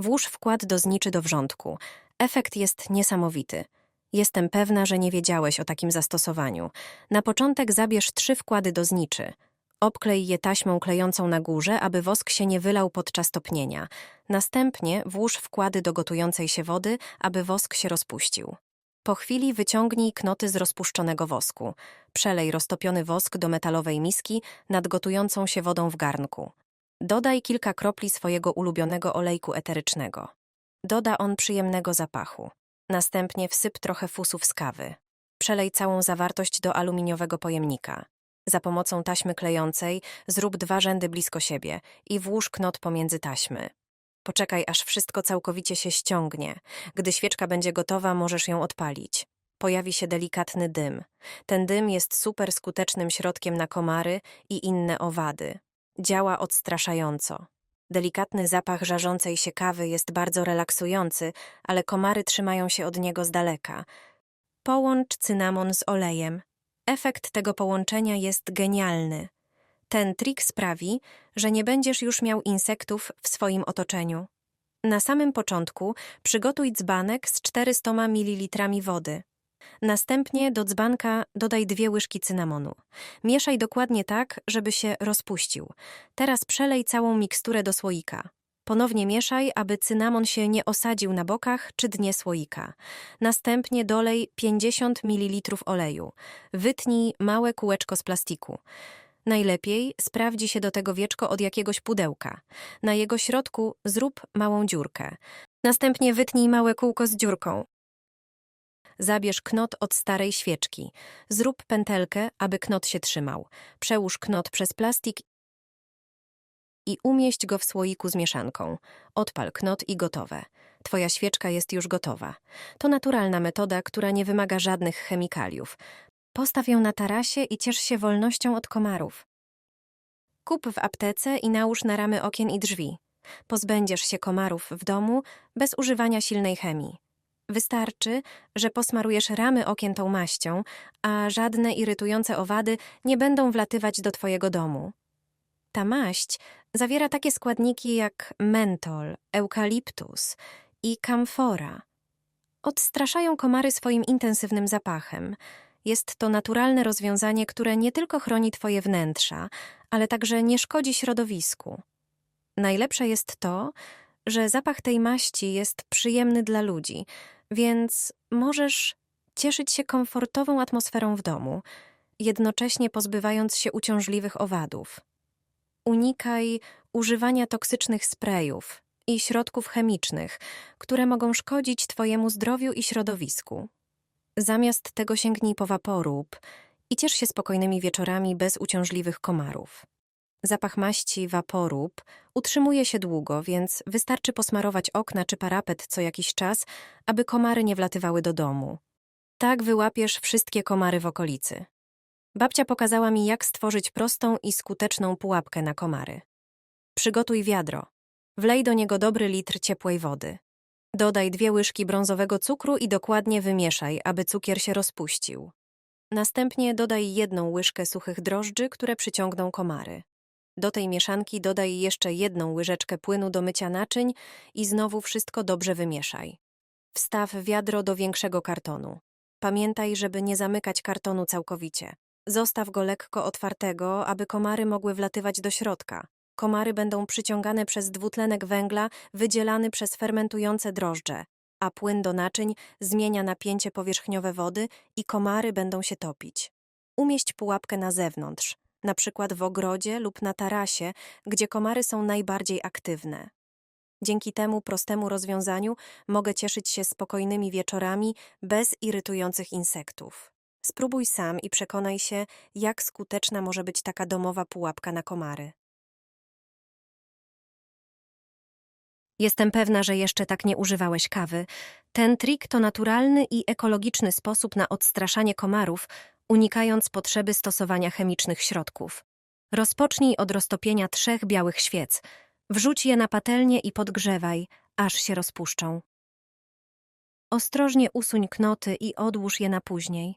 Włóż wkład do zniczy do wrzątku. Efekt jest niesamowity. Jestem pewna, że nie wiedziałeś o takim zastosowaniu. Na początek zabierz trzy wkłady do zniczy. Obklej je taśmą klejącą na górze, aby wosk się nie wylał podczas topnienia. Następnie włóż wkłady do gotującej się wody, aby wosk się rozpuścił. Po chwili wyciągnij knoty z rozpuszczonego wosku. Przelej roztopiony wosk do metalowej miski nad gotującą się wodą w garnku. Dodaj kilka kropli swojego ulubionego olejku eterycznego. Doda on przyjemnego zapachu. Następnie wsyp trochę fusów z kawy. Przelej całą zawartość do aluminiowego pojemnika. Za pomocą taśmy klejącej zrób dwa rzędy blisko siebie i włóż knot pomiędzy taśmy. Poczekaj, aż wszystko całkowicie się ściągnie. Gdy świeczka będzie gotowa, możesz ją odpalić. Pojawi się delikatny dym. Ten dym jest super skutecznym środkiem na komary i inne owady. Działa odstraszająco. Delikatny zapach żarzącej się kawy jest bardzo relaksujący, ale komary trzymają się od niego z daleka. Połącz cynamon z olejem. Efekt tego połączenia jest genialny. Ten trik sprawi, że nie będziesz już miał insektów w swoim otoczeniu. Na samym początku przygotuj dzbanek z 400 ml wody. Następnie do dzbanka dodaj dwie łyżki cynamonu. Mieszaj dokładnie tak, żeby się rozpuścił. Teraz przelej całą miksturę do słoika. Ponownie mieszaj, aby cynamon się nie osadził na bokach czy dnie słoika. Następnie dolej 50 ml oleju. Wytnij małe kółeczko z plastiku. Najlepiej sprawdzi się do tego wieczko od jakiegoś pudełka. Na jego środku zrób małą dziurkę. Następnie wytnij małe kółko z dziurką. Zabierz knot od starej świeczki. Zrób pętelkę, aby knot się trzymał. Przełóż knot przez plastik i umieść go w słoiku z mieszanką. Odpal knot i gotowe. Twoja świeczka jest już gotowa. To naturalna metoda, która nie wymaga żadnych chemikaliów. Postaw ją na tarasie i ciesz się wolnością od komarów. Kup w aptece i nałóż na ramy okien i drzwi. Pozbędziesz się komarów w domu bez używania silnej chemii. Wystarczy, że posmarujesz ramy okien tą maścią, a żadne irytujące owady nie będą wlatywać do twojego domu. Ta maść zawiera takie składniki jak mentol, eukaliptus i kamfora. Odstraszają komary swoim intensywnym zapachem. Jest to naturalne rozwiązanie, które nie tylko chroni twoje wnętrza, ale także nie szkodzi środowisku. Najlepsze jest to, że zapach tej maści jest przyjemny dla ludzi, więc możesz cieszyć się komfortową atmosferą w domu, jednocześnie pozbywając się uciążliwych owadów. Unikaj używania toksycznych sprayów i środków chemicznych, które mogą szkodzić Twojemu zdrowiu i środowisku. Zamiast tego sięgnij po waporób i ciesz się spokojnymi wieczorami bez uciążliwych komarów. Zapach maści waporób utrzymuje się długo, więc wystarczy posmarować okna czy parapet co jakiś czas, aby komary nie wlatywały do domu. Tak wyłapiesz wszystkie komary w okolicy. Babcia pokazała mi, jak stworzyć prostą i skuteczną pułapkę na komary. Przygotuj wiadro. Wlej do niego dobry litr ciepłej wody. Dodaj dwie łyżki brązowego cukru i dokładnie wymieszaj, aby cukier się rozpuścił. Następnie dodaj jedną łyżkę suchych drożdży, które przyciągną komary. Do tej mieszanki dodaj jeszcze jedną łyżeczkę płynu do mycia naczyń i znowu wszystko dobrze wymieszaj. Wstaw wiadro do większego kartonu. Pamiętaj, żeby nie zamykać kartonu całkowicie. Zostaw go lekko otwartego, aby komary mogły wlatywać do środka. Komary będą przyciągane przez dwutlenek węgla wydzielany przez fermentujące drożdże, a płyn do naczyń zmienia napięcie powierzchniowe wody i komary będą się topić. Umieść pułapkę na zewnątrz, na przykład w ogrodzie lub na tarasie, gdzie komary są najbardziej aktywne. Dzięki temu prostemu rozwiązaniu mogę cieszyć się spokojnymi wieczorami bez irytujących insektów. Spróbuj sam i przekonaj się, jak skuteczna może być taka domowa pułapka na komary. Jestem pewna, że jeszcze tak nie używałeś kawy. Ten trik to naturalny i ekologiczny sposób na odstraszanie komarów, unikając potrzeby stosowania chemicznych środków. Rozpocznij od roztopienia trzech białych świec. Wrzuć je na patelnię i podgrzewaj, aż się rozpuszczą. Ostrożnie usuń knoty i odłóż je na później.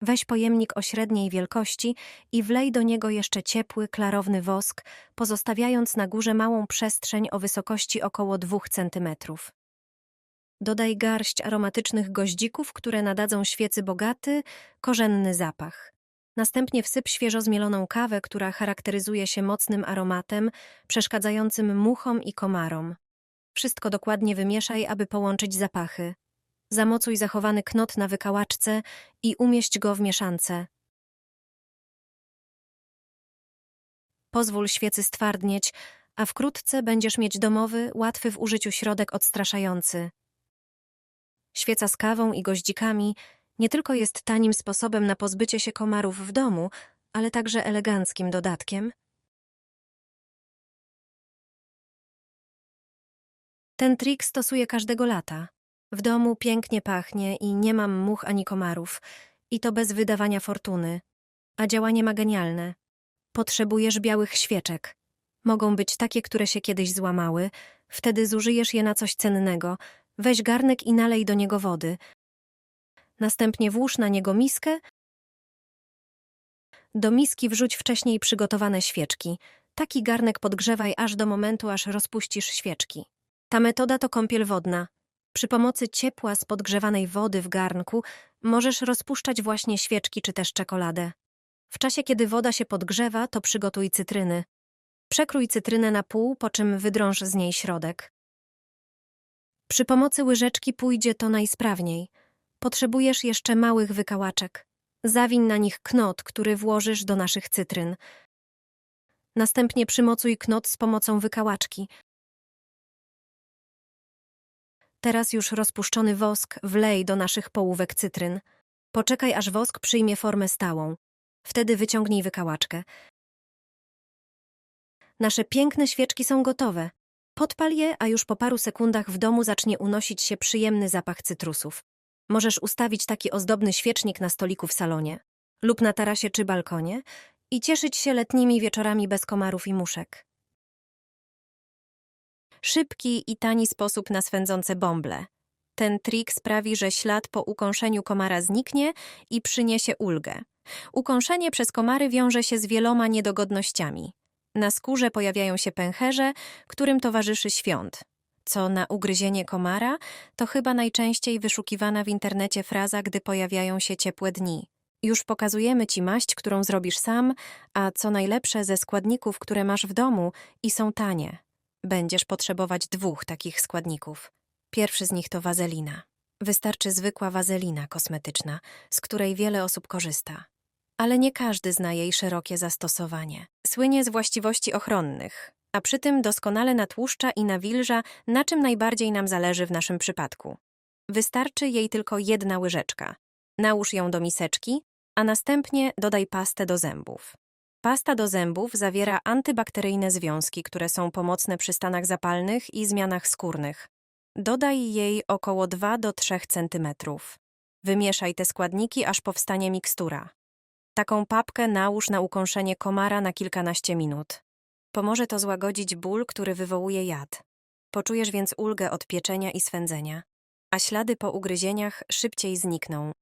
Weź pojemnik o średniej wielkości i wlej do niego jeszcze ciepły, klarowny wosk, pozostawiając na górze małą przestrzeń o wysokości około 2 cm. Dodaj garść aromatycznych goździków, które nadadzą świecy bogaty, korzenny zapach. Następnie wsyp świeżo zmieloną kawę, która charakteryzuje się mocnym aromatem, przeszkadzającym muchom i komarom. Wszystko dokładnie wymieszaj, aby połączyć zapachy. Zamocuj zachowany knot na wykałaczce i umieść go w mieszance. Pozwól świecy stwardnieć, a wkrótce będziesz mieć domowy, łatwy w użyciu środek odstraszający. Świeca z kawą i goździkami nie tylko jest tanim sposobem na pozbycie się komarów w domu, ale także eleganckim dodatkiem. Ten trik stosuję każdego lata. W domu pięknie pachnie i nie mam much ani komarów. I to bez wydawania fortuny. A działanie ma genialne. Potrzebujesz białych świeczek. Mogą być takie, które się kiedyś złamały. Wtedy zużyjesz je na coś cennego. Weź garnek i nalej do niego wody. Następnie włóż na niego miskę. Do miski wrzuć wcześniej przygotowane świeczki. Taki garnek podgrzewaj aż do momentu, aż rozpuścisz świeczki. Ta metoda to kąpiel wodna. Przy pomocy ciepła z podgrzewanej wody w garnku możesz rozpuszczać właśnie świeczki czy też czekoladę. W czasie, kiedy woda się podgrzewa, to przygotuj cytryny. Przekrój cytrynę na pół, po czym wydrąż z niej środek. Przy pomocy łyżeczki pójdzie to najsprawniej. Potrzebujesz jeszcze małych wykałaczek. Zawiń na nich knot, który włożysz do naszych cytryn. Następnie przymocuj knot z pomocą wykałaczki. Teraz już rozpuszczony wosk wlej do naszych połówek cytryn. Poczekaj, aż wosk przyjmie formę stałą. Wtedy wyciągnij wykałaczkę. Nasze piękne świeczki są gotowe. Podpal je, a już po paru sekundach w domu zacznie unosić się przyjemny zapach cytrusów. Możesz ustawić taki ozdobny świecznik na stoliku w salonie lub na tarasie czy balkonie i cieszyć się letnimi wieczorami bez komarów i muszek. Szybki i tani sposób na swędzące bąble. Ten trik sprawi, że ślad po ukąszeniu komara zniknie i przyniesie ulgę. Ukąszenie przez komary wiąże się z wieloma niedogodnościami. Na skórze pojawiają się pęcherze, którym towarzyszy świąt. Co na ugryzienie komara, to chyba najczęściej wyszukiwana w internecie fraza, gdy pojawiają się ciepłe dni. Już pokazujemy Ci maść, którą zrobisz sam, a co najlepsze ze składników, które masz w domu i są tanie. Będziesz potrzebować dwóch takich składników. Pierwszy z nich to wazelina. Wystarczy zwykła wazelina kosmetyczna, z której wiele osób korzysta. Ale nie każdy zna jej szerokie zastosowanie. Słynie z właściwości ochronnych, a przy tym doskonale natłuszcza i nawilża, na czym najbardziej nam zależy w naszym przypadku. Wystarczy jej tylko jedna łyżeczka. Nałóż ją do miseczki, a następnie dodaj pastę do zębów. Pasta do zębów zawiera antybakteryjne związki, które są pomocne przy stanach zapalnych i zmianach skórnych. Dodaj jej około 2 do 3 cm. Wymieszaj te składniki, aż powstanie mikstura. Taką papkę nałóż na ukąszenie komara na kilkanaście minut. Pomoże to złagodzić ból, który wywołuje jad. Poczujesz więc ulgę od pieczenia i swędzenia, a ślady po ugryzieniach szybciej znikną.